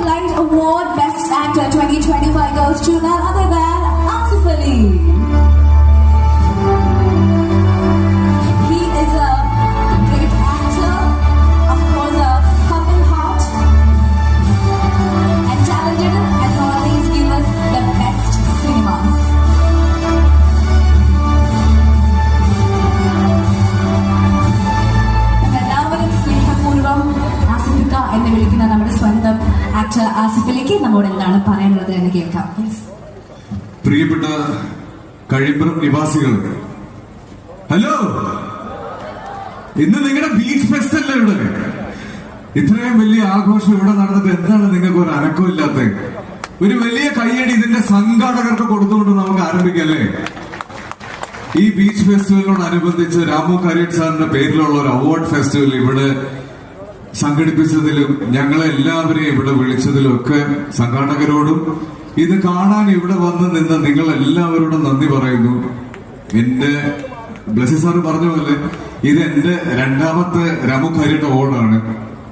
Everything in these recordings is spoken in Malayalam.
Spotlight Award Best Actor 2025 goes to none other than ആസിഫിലേക്ക് നമ്മോട് എന്താണ് പറയാനുള്ളത് എന്ന് കേൾക്കാം. പ്രിയപ്പെട്ട കഴിമ്പുറം നിവാസികൾ ഹലോ? ഇന്ന് നിങ്ങളുടെ ബീച്ച് ഫെസ്റ്റ് അല്ലേ ഇവിടെ? ഇത്രയും വലിയ ആഘോഷം ഇവിടെ നടന്നിട്ട് എന്താണ് നിങ്ങൾക്ക് ഒരു അനക്കമില്ലാത്ത ഒരു വലിയ കയ്യടി ഇതിന്റെ സംഘാടകർക്ക് കൊടുത്തുകൊണ്ട് നമുക്ക് ആരംഭിക്കല്ലേ ഈ ബീച്ച് ഫെസ്റ്റിവലിനോടനുബന്ധിച്ച് രാമു കരീട്ട് സാറിന്റെ പേരിലുള്ള ഒരു അവാർഡ് ഫെസ്റ്റിവൽ ഇവിടെ സംഘടിപ്പിച്ചതിലും ഞങ്ങളെ എല്ലാവരെയും ഇവിടെ വിളിച്ചതിലും ഒക്കെ സംഘാടകരോടും ഇത് കാണാൻ ഇവിടെ വന്ന് നിന്ന് നിങ്ങൾ എല്ലാവരോടും നന്ദി പറയുന്നു. എന്റെ ബ്ലസി സാറ് പറഞ്ഞ പോലെ ഇത് എന്റെ രണ്ടാമത്തെ രമുഖരിയുടെ അവാർഡാണ്.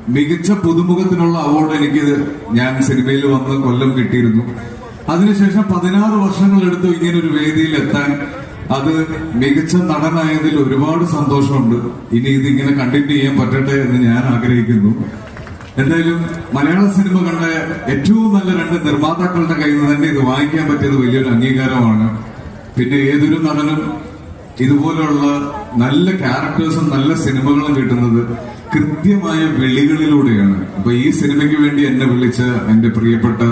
മികച്ച പുതുമുഖത്തിനുള്ള അവാർഡ് എനിക്ക് ഞാൻ സിനിമയിൽ വന്ന് കൊല്ലം കിട്ടിയിരുന്നു. അതിനുശേഷം പതിനാറ് വർഷങ്ങളെടുത്തു ഇങ്ങനെ ഒരു വേദിയിൽ എത്താൻ അത് മികച്ച നടനായതിൽ ഒരുപാട് സന്തോഷമുണ്ട്. ഇനി ഇതിങ്ങനെ കണ്ടിന്യൂ ചെയ്യാൻ പറ്റട്ടെ എന്ന് ഞാൻ ആഗ്രഹിക്കുന്നു. എന്തായാലും മലയാള സിനിമ കണ്ട ഏറ്റവും നല്ല രണ്ട് നിർമ്മാതാക്കളുടെ കയ്യിൽ നിന്ന് തന്നെ ഇത് വാങ്ങിക്കാൻ പറ്റിയത് വലിയൊരു അംഗീകാരമാണ്. പിന്നെ ഏതൊരു നടനും ഇതുപോലുള്ള നല്ല ക്യാരക്ടേഴ്സും നല്ല സിനിമകളും കിട്ടുന്നത് കൃത്യമായ വിളികളിലൂടെയാണ്. അപ്പൊ ഈ സിനിമയ്ക്ക് വേണ്ടി എന്നെ വിളിച്ച എന്റെ പ്രിയപ്പെട്ട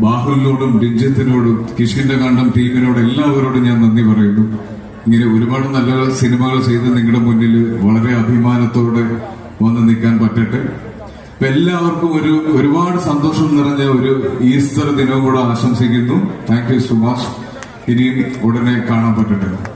ബാഹുലിനോടും രഞ്ജിത്തിനോടും കിഷിന്റെ കണ്ടം ടീമിനോടും എല്ലാവരോടും ഞാൻ നന്ദി പറയുന്നു. ഇങ്ങനെ ഒരുപാട് നല്ല സിനിമകൾ ചെയ്ത് നിങ്ങളുടെ മുന്നിൽ വളരെ അഭിമാനത്തോടെ വന്ന് നിൽക്കാൻ പറ്റട്ടെ. അപ്പൊ എല്ലാവർക്കും ഒരു ഒരുപാട് സന്തോഷം നിറഞ്ഞ ഒരു ഈസ്റ്റർ ദിനവും കൂടെ ആശംസിക്കുന്നു. Thank you so much. ഇനിയും ഉടനെ കാണാൻ പറ്റട്ടെ.